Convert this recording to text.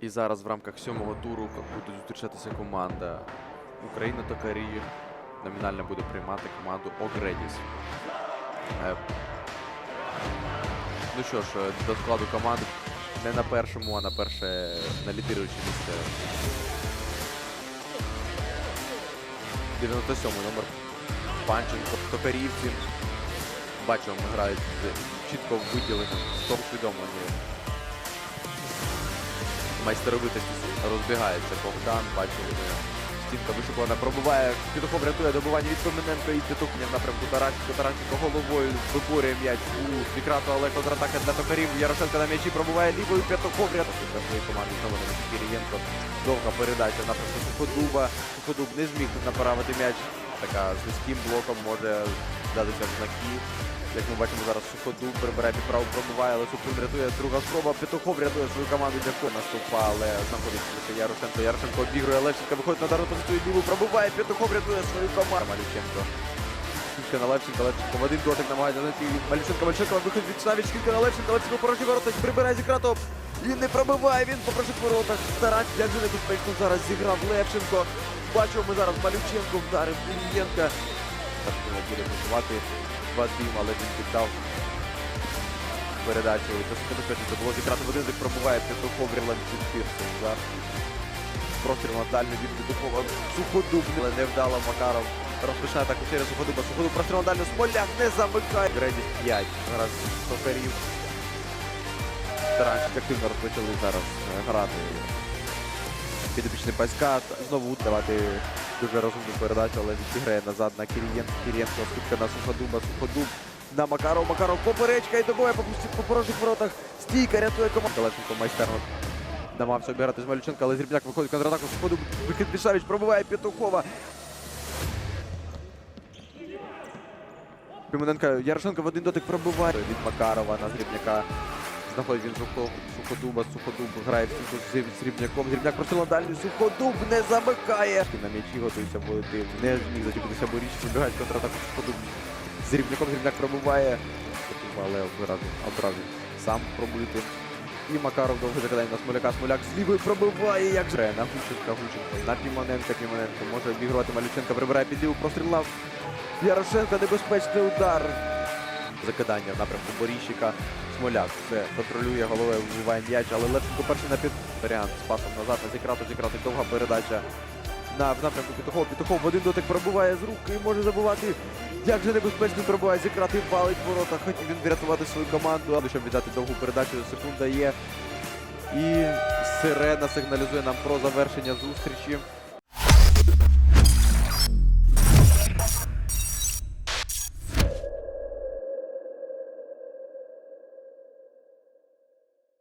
І зараз в рамках сьомого туру будуть зустрічатися команда Україна Токарі. Номінально буде приймати команду Огредіс. Е, Ну що ж, е, до складу команди не на першому, а на перше на лідируюче місце. 97 номер Панченко. Токарівці. Бачимо, грають чітко з чітко виділеним, усвідомлені майстеровитості розбігається Богдан. Бачимо, ми. стінка вишукована пробуває. Петухов рятує добування від Пимененко і Петухня в напрямку Таранченко. Таранченко головою виборює м'яч у Вікрату, але контратака для токарів. Ярошенко на м'ячі пробуває лівою. Петухов рятує для своєї команди. Знову на Кирієнко. Довга передача напрямку Суходуба. Суходуб не зміг направити м'яч. Така з низьким блоком може датися в знаки. Як ми бачимо зараз Суходуб прибирає під праву пробуває, але Супрун рятує друга спроба. Петухов рятує свою команду кого наступа, але знаходиться Ярошенко. Ярошенко обігрує Левченка, виходить на дару позицію ліву, пробуває. Петухов рятує свою команду. Малюченко. Скільки на Левченка, Левченко в один дотик намагається знайти Малюченко, Малюченко виходить від Савіч, скільки на Левченка, Левченко порожній ворота, прибирає зі кратов. Він не пробиває, він по порожніх воротах. Старань, як же небезпечно зараз зіграв Левченко. Бачимо ми зараз Малюченко вдарив Ілієнка. Так буде працювати Вадим, але він віддав передачу. Це небезпечно було зіграти в один, як пробуває Петухов Ріланчик Пірсон. Удар. Простріл на дальню від Петухова. Суходуб, але невдало Макаров. Розпочинає так через Суходуба. Суходуб простріл на дальню. Смоляк не замикає. Гредіс 5. Зараз Токарів. Таранчик активно розпочали зараз грати. Підопічний Паська. Знову давати дуже розумну передачу, але відіграє назад на Кирієнко. Кирієнко скидка на Суходуба. Суходуб на Макаров. Макаров поперечка і добиває по порожніх воротах. Стійка рятує команду. Левченко майстерно намагався обіграти з Малюченка, але Зрібняк виходить контратаку. Суходуб. Вихід Бішавіч пробиває Петухова. Пімененка Ярошенко в один дотик пробиває від Макарова на Зрібняка. Знаходить він Сухо- Суходуба, Суходуб грає з Зрібняком. Зрібняк простріл на дальню, Суходуб не замикає. На м'ячі готується вводити, не зміг зачепитися Боріч, вибігають контратаку Суходуб. З Зрібняком Зрібняк пробиває. Але одразу, сам пробити. І Макаров довго закидає на Смоляка. Смоляк з пробиває, як же. На Гученка, Гученко, на Пімоненка, Пімоненко. Може обігрувати Малюченка, прибирає під ліву, прострілав. Ярошенко, небезпечний удар. Закидання в напрямку Боріщика. Смоляк все контролює головою, вбиває м'яч, але Левченко перший на під варіант з пасом назад на зікрату, зікрати довга передача на в напрямку Петухов. Петухов в один дотик пробиває з рук і може забувати. Як же небезпечно пробиває зікрати, палить ворота. Хотів він врятувати свою команду, але щоб віддати довгу передачу, секунда є. І сирена сигналізує нам про завершення зустрічі.